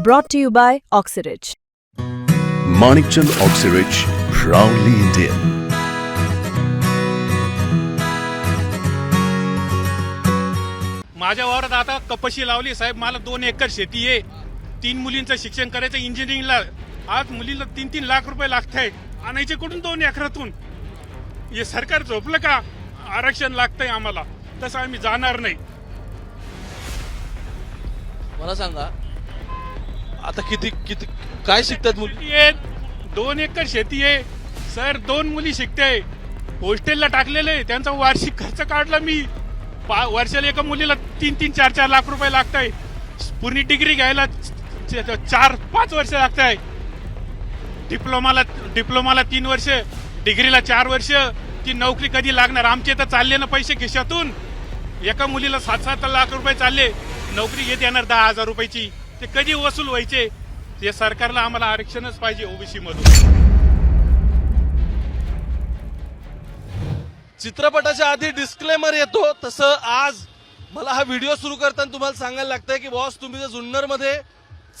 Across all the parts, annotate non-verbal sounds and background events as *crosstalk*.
Brought to you by Oxyridge. Manikchand Oxyrich, proudly Indian. माझ्या वावरात आता कपशी लावली. साहेब मला दोन एकर शेती आहे. तीन मुलींचं शिक्षण करायचं इंजिनिअरिंगला आज मुलीला तीन तीन लाख रुपये लागत आहेत आणायचे कुठून दोन एकरातून? हे सरकार झोपलं का? आरक्षण लागतंय आम्हाला. तसं आम्ही जाणार नाही. मला सांगा आता किती किती काय शिकतात मुली? आहेत दोन एकर शेती आहे. सर दोन मुली शिकते. हॉस्टेलला टाकलेले आहे. त्यांचा वार्षिक खर्च काढला मी. पा वर्षाला एका मुलीला तीन तीन चार चार लाख रुपये लागत आहे पूर्ण डिग्री घ्यायला चार पाच वर्ष लागत आहे डिप्लोमाला डिप्लोमाला तीन वर्ष डिग्रीला चार वर्ष. ती नोकरी कधी लागणार? आमचे तर चालले ना पैसे खिशातून. एका मुलीला सात सात लाख रुपये चालले. नोकरी घेत येणार दहा हजार रुपयाची. ते कधी वसूल व्हायचे या सरकारला आम्हाला आरक्षणच पाहिजे ओबीसी मधून. चित्रपटाच्या आधी डिस्क्लेमर येतो तसं आज मला हा व्हिडिओ सुरू करताना तुम्हाला सांगायला लागतंय की बॉस तुम्ही जर जुन्नरमध्ये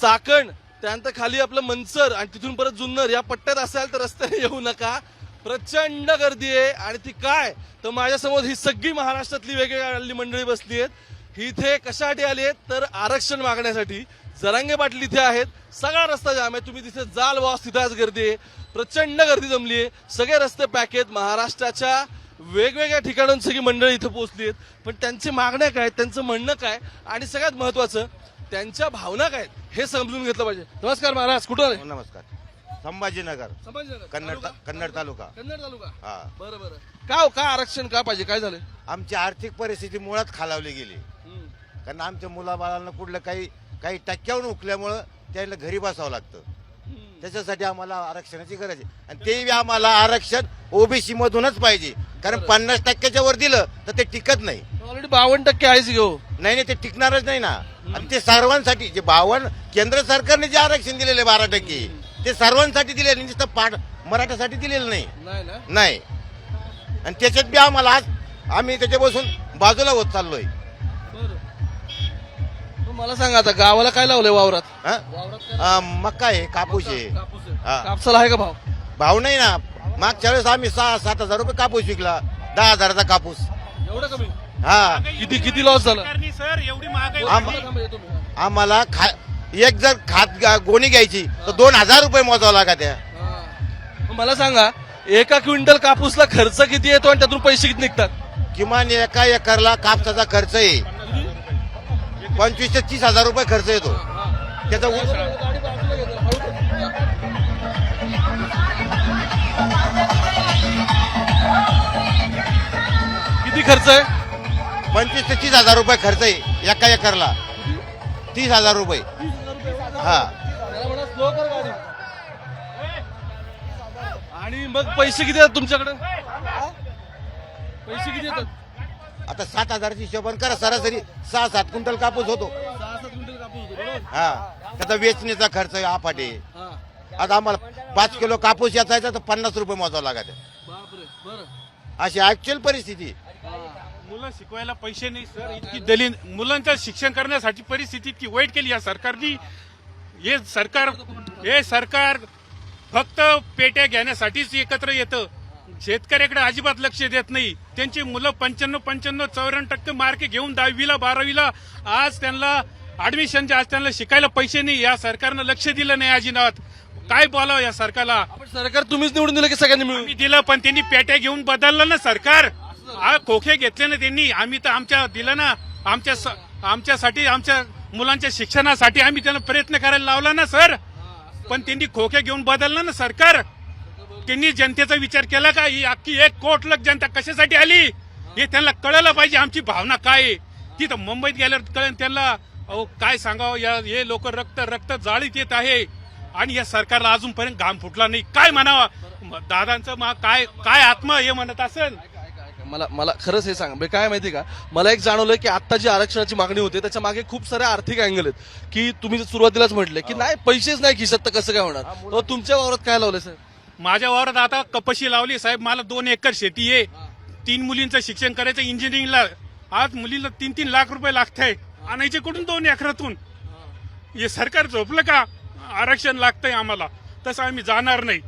चाकण त्यानंतर खाली आपलं मंचर आणि तिथून परत जुन्नर या पट्ट्यात असाल तर रस्त्याने *laughs* येऊ नका. प्रचंड गर्दी आहे आणि ती काय? तर माझ्यासमोर ही सगळी महाराष्ट्रातली वेगवेगळी मंडळी बसली आहेत. ही इथे कशासाठी आली आहेत? तर आरक्षण मागण्यासाठी. जरांगे पाटील इथे आहेत. सगळा रस्ता जाम आहे. तुम्ही तिथे जाल बॉस तिथे आज गर्दी आहे. प्रचंड गर्दी जमली आहे. सगळे रस्ते पॅक आहेत. महाराष्ट्राच्या वेगवेगळ्या ठिकाणाहून सगळी मंडळी इथं पोहोचली आहेत. पण त्यांची मागण्या काय त्यांचं म्हणणं काय आणि सगळ्यात महत्वाचं त्यांच्या भावना काय हे समजून घेतलं पाहिजे. नमस्कार महाराज कुठं आले? नमस्कार. संभाजीनगर. संभाजीनगर. कन्नड? कन्नड तालुका. कन्नड तालुका? हा. बरं बरं. का हो, का आरक्षण का पाहिजे? काय झालं आमची आर्थिक परिस्थिती मुळात खालावली गेली. कारण आमच्या मुलाबाळांना कुठलं काही काही टक्क्यावर उकल्यामुळं त्याला घरी बसावं लागतं. त्याच्यासाठी आम्हाला आरक्षणाची गरज आहे. आणि ते आम्हाला आरक्षण ओबीसी मधूनच पाहिजे. कारण पन्नास टक्क्याच्या वर दिलं तर ते टिकत नाही. ऑलरेडी बावन्न टक्के आहेच घेऊ. नाही नाही ते टिकणारच नाही ना. आणि ते सर्वांसाठी जे बावन्न केंद्र सरकारने जे आरक्षण दिलेलं आहे बारा टक्के ते सर्वांसाठी दिलेलं नुसतं पाठ मराठासाठी दिलेलं नाही. नाही. आणि त्याच्यात बी आम्हाला आज आम्ही त्याच्यापासून बाजूला होत चाललोय. मला सांगा आता गावाला काय लावलंय वावरात? हा? आ, मका आहे कापूस आहे. कापूस आहे. हा. कापसाला आहे का भाव? भाव नाही ना. मागच्या वेळेस आम्ही सहा सात हजार रुपये कापूस विकला. दहा हजाराचा कापूस. एवढं कमी? हा. किती किती लॉस झाला? सरकारने सर एवढी महागाई आम- वाढली. आम्हाला खा एक जर खात गा- गोणी घ्यायची तर दोन हजार रुपये मोजावं लागत आहे. हा. मग मला सांगा एका क्विंटल कापूसला खर्च किती येतो आणि त्यातून पैसे किती निघतात? किमान एका एकरला कापसाचा खर्च आहे. पंचवीस ते तीस हजार रुपये खर्च येतो. त्याचा किती खर्च आहे? पंचवीस ते तीस हजार रुपये खर्च आहे एका एकरला. तीस हजार रुपये. हा. आणि मग पैसे किती येतात तुमच्याकडे? पैसे किती येतात? आता सात हजारची हिशोबान करा सरासरी सहा सात क्विंटल कापूस होतो? हा. त्याचा वेचणीचा खर्च हा. आता आम्हाला पाच किलो कापूस याचायचा तर पन्नास रुपये मोजावं लागत. अशी ऍक्च्युअल परिस्थिती. मुलं शिकवायला पैसे नाही सर. इतकी दलित मुलांचं शिक्षण करण्यासाठी परिस्थिती इतकी वाईट केली या सरकारनी. हे सरकार हे सरकार फक्त पेट्या घेण्यासाठीच एकत्र येतं. शेतकऱ्याकडे अजिबात लक्ष देत नाही. त्यांची मुलं पंच्याण्णव पंच्याण्णव चौऱ्याण्णव टक्के मार्क घेऊन दहावीला बारावीला आज त्यांना ऍडमिशनचे आज त्यांना शिकायला पैसे नाही या सरकारनं लक्ष दिलं नाही अजिनात. काय बोलावं या सरकारला? सरकार तुम्हीच निवडून दिलं की सगळ्यांनी मिळून? दिलं पण त्यांनी पेट्या घेऊन बदललं ना सरकार. खोखे घेतले ना त्यांनी. आम्ही तर आमच्या दिलं ना. आमच्या आमच्यासाठी आमच्या मुलांच्या शिक्षणासाठी आम्ही त्यांना प्रयत्न करायला लावला ना सर. पण त्यांनी खोखे घेऊन बदललं ना सरकार. त्यांनी जनतेचा विचार केला का? ही अख्खी एक कोट लग जनता कशासाठी आली? हे त्यांना कळलं पाहिजे. आमची भावना काय तिथं मुंबईत गेल्यावर कळेल त्यांना अहो काय सांगावं? या हे लोक रक्त रक्त जाळीत येत आहे. आणि या सरकारला अजूनपर्यंत घाम फुटला नाही. काय म्हणावं? दादांचं मा काय काय आत्मा हे म्हणत असेल? मला मला खरंच हे सांग. म्हणजे काय माहिती का? मला एक जाणवलं की आता जी आरक्षणाची मागणी होते त्याच्यामागे खूप सारे आर्थिक अँगल आहेत. की तुम्ही सुरुवातीलाच म्हटले की नाही पैसेच नाही खिशात तर कसं काय होणार? तुमच्या वावरात काय लावलंय सर? माझ्या वावरात आता कपशी लावली साहेब मला दोन एकर शेती आहे. तीन मुलींचं शिक्षण करायचं इंजिनिअरिंगला आज मुलीला तीन तीन लाख रुपये लागत आहे आणायचे कुठून दोन एकरातून? हे. सरकार झोपलं का? आरक्षण लागतंय आम्हाला. तसं आम्ही जाणार नाही.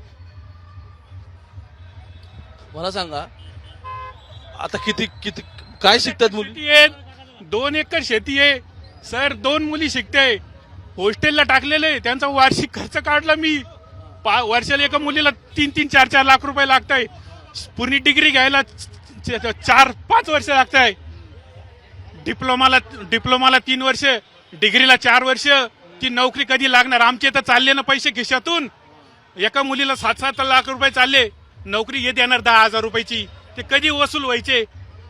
मला सांगा आता किती किती काय शिकतात मुली? शेती आहे. दोन एकर शेती आहे. सर दोन मुली शिकते हॉस्टेलला टाकलेले त्यांचा वार्षिक खर्च काढला मी. पा वर्षाला एका मुलीला तीन तीन चार चार लाख रुपये लागत आहे पूर्ण डिग्री घ्यायला चार पाच वर्ष लागत आहे डिप्लोमाला डिप्लोमाला तीन वर्ष डिग्रीला चार वर्ष ती नोकरी कधी लागणार? आमचे तर चालले ना पैसे खिशातून. एका मुलीला सात सात लाख रुपये चालले. नोकरी हे देणार दहा हजार रुपयाची. ते कधी वसूल व्हायचे?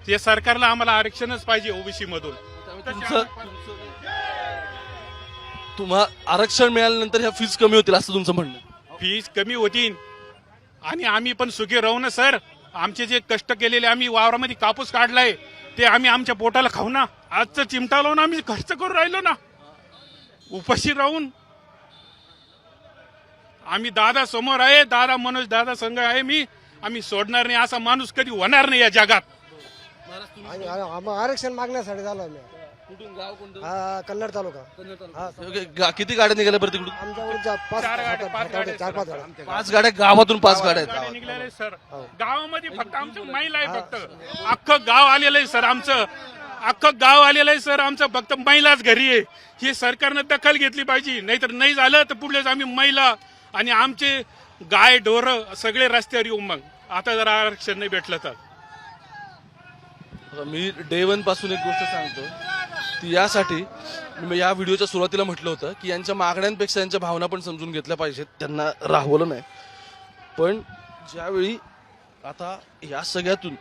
हे सरकारला आम्हाला आरक्षणच पाहिजे ओबीसी मधून तुमचं तुम्हा आरक्षण मिळाल्यानंतर ह्या फीज कमी होतील असं तुमचं म्हणणं. फीज कमी होतील. आणि आम्ही पण सुखी राहू ना सर? आमचे जे कष्ट केलेले आम्ही वावरामध्ये कापूस काढलाय ते आम्ही आमच्या पोटाला खाऊ ना. आजचं चिमटा लावून आम्ही खर्च करून राहिलो ना. उपाशी राहून. आम्ही दादा समोर आहे दादा मनोज दादा संघ आहे मी. आम्ही सोडणार नाही असा माणूस कधी होणार नाही या जगात. आरक्षण मागण्यासाठी झालं कुठून? गाव कोणतं? हा कन्नड तालुका. हा ओके, गा- किती गाड्या निघाल्या बरं तिकडून? पाच चार गाड्या, सात- पाच गाड्या, चार पाच सर. गाड्या पाच गाड्या गावातून पाच गाड्या आहेत. गाड्या निघालेल्या आहेत, सर. गावामध्ये फक्त आमचं महिला आहे फक्त. अख्खं गाव आलेलं आहे सर आमचं. अख्खं गाव आलेलं आहे सर आमचं. फक्त महिलाच घरी आहे. ही सरकारनं दखल घेतली पाहिजे. नाहीतर नाही झालं तर पुढलेच आम्ही महिला आणि आमचे गाय ढोर सगळे रस्त्यावर येऊ मग. आता जर आरक्षण नाही भेटलं तर. मी डे वनपासून एक गोष्ट सांगतो. ती यासाठी मी या व्हिडिओच्या सुरुवातीला म्हटलं होतं की यांच्या मागण्यांपेक्षा यांच्या भावना पण समजून घेतल्या पाहिजेत त्यांना राहवलं नाही. पण ज्यावेळी आता या सगळ्यातून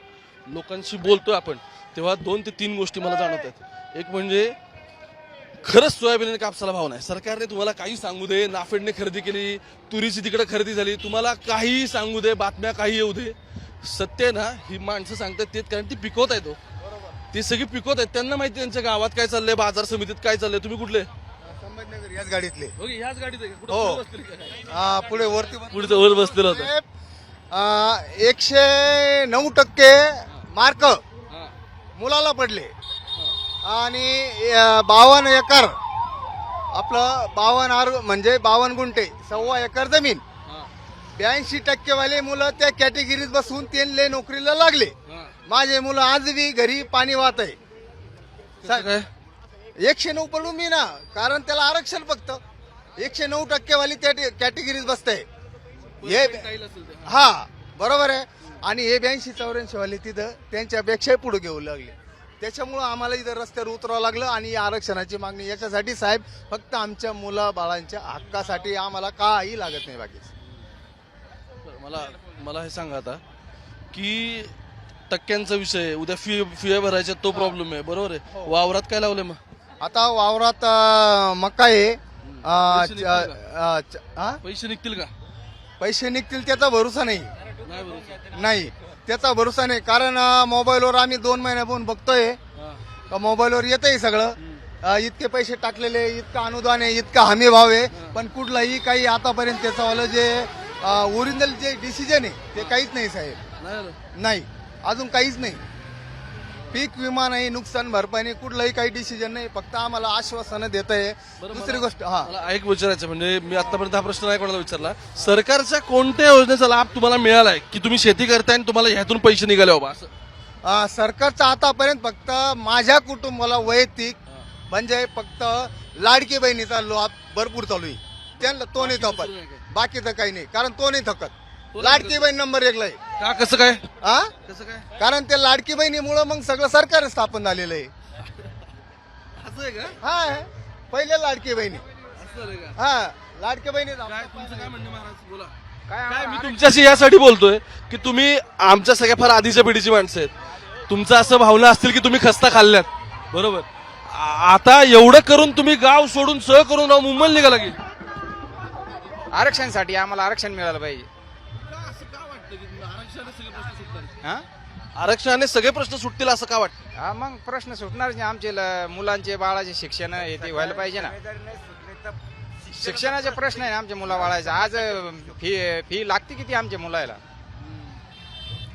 लोकांशी बोलतोय आपण तेव्हा दोन ते तीन गोष्टी मला जाणवत आहेत. एक म्हणजे खरंच सोयाबीन आणि कापसाला भाव नाही. सरकारने तुम्हाला काही सांगू दे नाफेडने खरेदी केली तुरीची तिकडे खरेदी झाली तुम्हाला काही सांगू दे बातम्या काही येऊ दे. सत्य आहे ना ही माणसं सांगतात तेच कारण ती पिकवत आहे तो ती सगळी पिकवत आहेत त्यांना माहिती त्यांच्या गावात काय चाललंय बाजार समितीत काय चाललंय तुम्ही कुठले संभाजीनगर याच गाडीतले ह्याच गाडीत आहे का? कुठं हो. पुढे बसलेले का काय? हा, पुढे वरती पुढचं वर बसलेलं होतं आ, एकशे नऊ टक्के मार्क हा. मुलाला पडले आणि बावन्न एकर आपलं बावन्न आर म्हणजे बावन्न गुंठे सव्वा एकर जमीन हा. ब्याऐंशी टक्केवाले मुलं त्या कॅटेगरीत बसून त्यांना नोकरीला लागले. माझे मुलं आज बी घरी पाणी वाहत आहे. एकशे नऊ पडू मी ना कारण त्याला आरक्षण फक्त. एकशे नऊ टक्केवाली त्या कॅटेगरीत बसते. हे हा बरोबर आहे. आणि हे ब्याऐंशी चौऱ्याऐंशी वाले तिथं त्यांच्यापेक्षाही पुढे घेऊ लागले. त्याच्यामुळं आम्हाला इथं रस्त्यावर उतरावं लागलं आणि या आरक्षणाची मागणी. याच्यासाठी साहेब फक्त आमच्या मुला बाळांच्या हक्कासाठी आम्हाला काही लागत नाही बाकी. मला मला हे सांगा आता की टक्क्यांचा विषय आहे. उद्या फी फी भरायच्या तो प्रॉब्लेम आहे. बरोबर आहे? वावरात काय लावलंय मग? आता वावरात अं, मका आहे. अं, पैसे निघतील च- अं, च- हा? पैसे निघतील का? पैसे निघतील त्याचा भरोसा नाही. नाही बरोबर नाही. त्याचा भरोसा नाही. कारण अं, मोबाईलवर आम्ही दोन महिन्यापासून बघतोय. का मोबाईलवर येतंय सगळं. अं, इतके पैसे टाकलेले इतकं अनुदान आहे इतका हमी भाव आहे. पण कुठलाही काही आतापर्यंत त्याचं जे ओरिजिनल जे डिसिजन आहे ते काहीच नाही साहेब. नाही आलं. नाही. अजून काहीच नाही. पीक विमा नाही नुकसान भरपाई नाही कुठलंही काही डिसिजन नाही फक्त आम्हाला आश्वासन देत आहे दुसरी गोष्ट हा. मला एक विचारायचं म्हणजे मी आतापर्यंत हा प्रश्न नाही कोणाला विचारला. सरकारच्या कोणत्या योजनेचा लाभ तुम्हाला मिळालाय की तुम्ही शेती करताय आणि तुम्हाला ह्यातून पैसे निघाले बाबा असं? सरकारचा आतापर्यंत फक्त माझ्या कुटुंबाला वैयक्तिक म्हणजे फक्त लाडकी बहिणीचा लाभ भरपूर चालू आहे. त्यांना तो नाही थकत? बाकीचं काही नाही कारण तो नाही थकत. लाडकी बहीण नंबर एकला आहे. का? कसं काय? हा कसं काय? कारण त्या लाडकी बहिणीमुळं मग सगळं सरकार स्थापन झालेलं आहे. असं आहे का? हा पहिले लाडकी बहिणी. असं आहे का? हा लाडकी बहिणी काय तुमचं काय म्हणणं महाराज? बोला. काय काय मी तुमच्याशी यासाठी बोलतोय की तुम्ही आमच्या सगळ्या फार आधीच्या पिढीची माणसं आहेत. तुमचं असं भावना असतील की तुम्ही खस्ता खाल्ल्यात. बरोबर? आ- आता एवढं करून तुम्ही गाव सोडून सह करून राव मुंबईला निघाला की? आरक्षणासाठी आम्हाला आरक्षण मिळालं पाहिजे. हा? आरक्षणाने सगळे प्रश्न सुटतील असं का वाटतं? हा मग प्रश्न सुटणारच नाही. आमचे ल- मुलांचे बाळाचे शिक्षण हे ते व्हायला पाहिजे ना. शिक्षणाचे प्रश्न आहे ना आमच्या मुला बाळाचा आज फी फी लागते किती आमच्या मुलाला?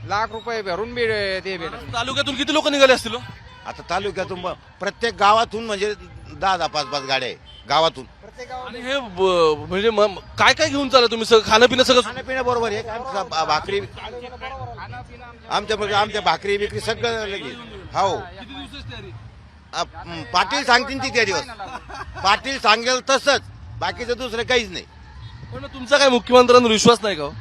लाख रुपये भरून बी ते भेटत नाही. तालुक्यातून किती लोक निघाले असतील हो? आता तालुक्यातून ब- प्रत्येक गावातून म्हणजे दहा दहा पाच पाच गाड्या आहे गावातून. आणि हे ब- म्हणजे म- काय काय घेऊन चालला तुम्ही? सगळं खाणं पिणं सगळं खाण्यापिण्या बरोबर आहे. भा- भाकरी आमच्या आमच्या भाकरी बिकरी सगळं लगेच. हो पाटील सांगतील ती त्या दिवस. पाटील सांगेल तसंच. बाकीचं दुसरं काहीच नाही. पण तुमचा काय मुख्यमंत्र्यांवर विश्वास नाही का हो?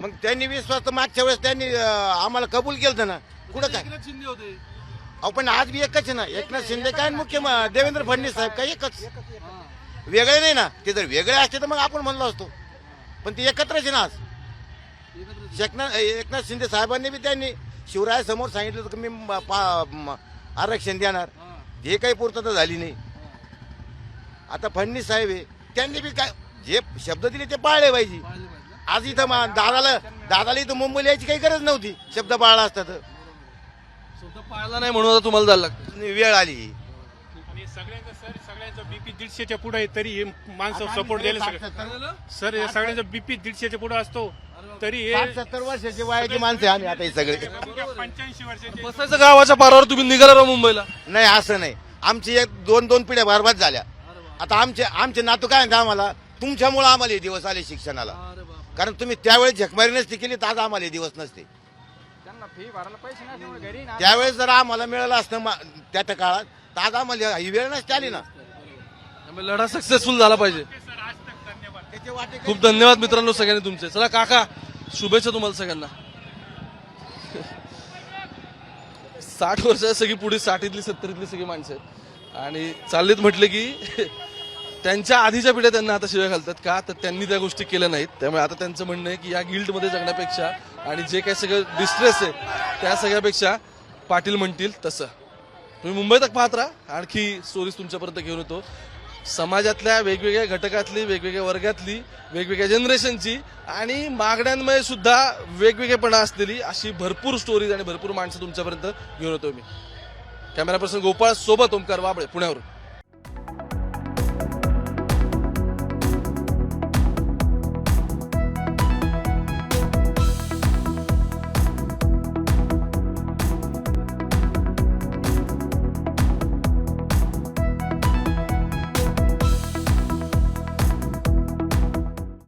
मग त्यांनी विश्वास तर मागच्या वेळेस त्यांनी आम्हाला कबूल केलं ना. कुठं काय? शिंदे होते. अहो पण आज बी एकच आहे ना. एकनाथ शिंदे काय मुख्य देवेंद्र फडणवीस साहेब काय एकच? वेगळे नाही ना. ते जर वेगळे असते तर मग आपण म्हणलो असतो. पण ते एकत्रच आहे ना आज. एकनाथ एकनाथ शिंदे साहेबांनी बी त्यांनी शिवराय समोर सांगितलं होतं की मी पा- म- आरक्षण देणार. हे. काही पूर्तता झाली नाही. आता फडणवीस साहेब आहे त्यांनी बी काय जे शब्द दिले ते पाळले पाहिजे. आज इथं मा- दादाला दादाला इथं मुंबईला यायची काही गरज नव्हती. शब्द पाळला असता तर. पाळला नाही म्हणून आता तुम्हाला जायला लागतं. वेळ आली. आणि सगळ्यांचं सर सगळ्यांचं बीपी दीडशेच्या पुढे आहे तरी हे माणसं सपोर्ट द्यायला सगळं. सर हे सगळ्यांचं बीपी दीडशेच्या पुढे असतो. तरी हे सत्तर वर्षाची वयाची माणसं आहे आम्ही आता हे सगळे. पंच्याऐंशी वर्षाचे. बसायचं गावाच्या पारावर तुम्ही निघाला राव मुंबईला. नाही असं नाही. आमची एक दोन दोन पिढ्या बरबाद झाल्या. आता आमचे आमचे नातू काय म्हणतात आम्हाला? तुमच्यामुळे आम्हाला हे दिवस आले शिक्षणाला. कारण तुम्ही त्यावेळेस झकमारी नसती केली तर आज आम्हाला हे दिवस नसते. त्यांना फी भरायला पैसे नाही घरी ना. त्यावेळेस जर आम्हाला मिळालं असतं मा- त्या त्या काळात तर आज आम्हाला ही वेळ नसते आली ना. त्यामुळे लढा सक्सेसफुल झाला पाहिजे. खूप धन्यवाद मित्रांनो सगळ्यांनी तुमचे. चला काका शुभेच्छा तुम्हाला सगळ्यांना. साठ वर्षाची सगळी पुढे साठीतली सत्तरीतली सगळी माणसं आहेत. आणि चाललीत म्हटले की त्यांच्या आधीच्या पिढ्या त्यांना आता शिव्या घालतात का? तर त्यांनी त्या गोष्टी केल्या नाहीत. त्यामुळे आता त्यांचं म्हणणं आहे की या गिल्डमध्ये जगण्यापेक्षा आणि जे काही सगळं डिस्ट्रेस आहे त्या सगळ्यापेक्षा पाटील म्हणतील तसं. तुम्ही मुंबई तक पाहत राहा. आणखी स्टोरीज तुमच्यापर्यंत घेऊन येतो. समाजातल्या वेगवेगळ्या घटकातली वेगवेगळ्या वर्गातली वेगवेगळ्या जनरेशनची आणि मागण्यांमध्ये सुद्धा वेगवेगळेपणा असलेली अशी भरपूर स्टोरीज आणि भरपूर माणसं तुमच्यापर्यंत घेऊन येतो मी. कॅमेरा पर्सन गोपाळ सोबत ओमकार वाबळे पुण्यावरून.